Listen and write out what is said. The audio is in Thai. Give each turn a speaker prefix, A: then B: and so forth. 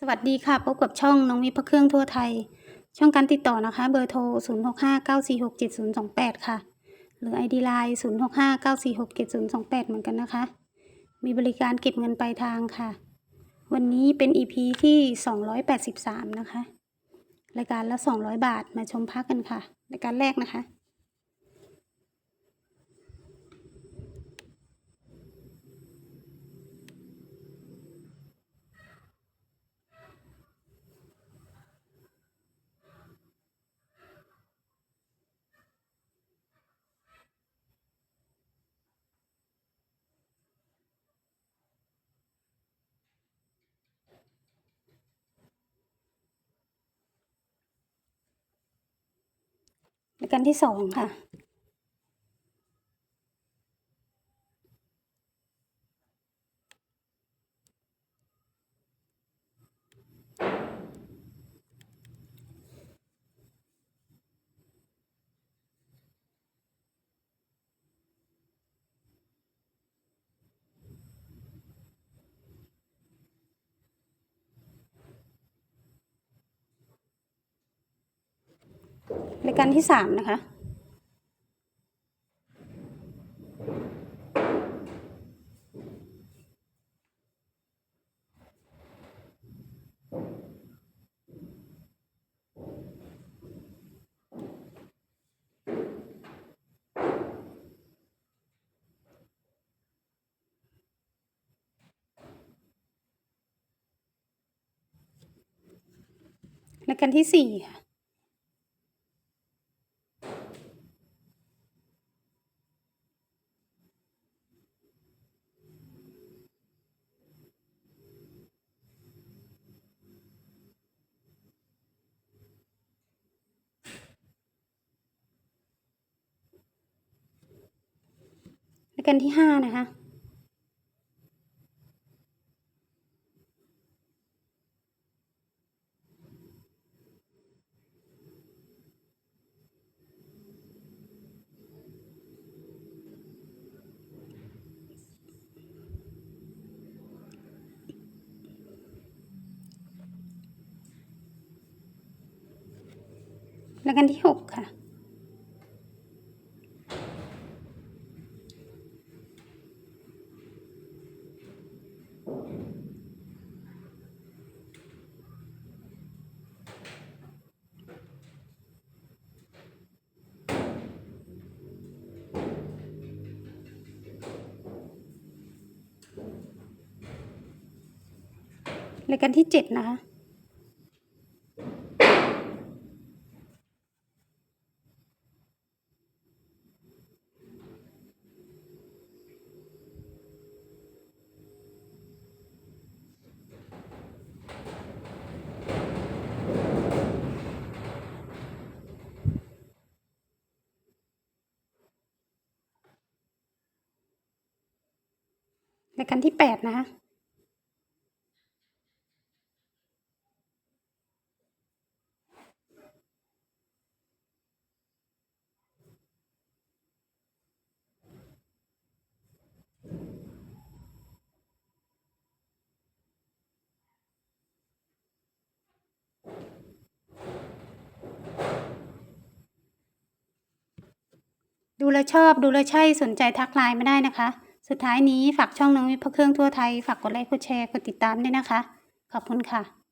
A: สวัสดีค่ะ พบกับช่องน้องวิพระเครื่องทั่วไทย ช่องการติดต่อนะคะ เบอร์โทร 0659467028 ค่ะ หรือ ID Line 0659467028 เหมือนกันนะคะ มีบริการเก็บเงินปลายทางค่ะ วันนี้เป็น EP ที่ 283 นะคะ รายการละ 200 บาทมาชมพักกันค่ะ รายการแรกนะคะ รายการที่สองค่ะ รายการที่สามนะคะรายการที่สี่ค่ะ รายการที่ห้านะคะรายการที่หกค่ะ รายการที่เจ็ดนะคะ รายการที่แปดนะคะดูแลชอบดูแลใช่สนใจทักไลน์ไมาได้นะคะ สุดท้ายนี้ฝากช่องน้องวิพเครื่องทั่วไทย ฝากกดไลค์กดแชร์กดติดตามด้วยนะคะ ขอบคุณค่ะ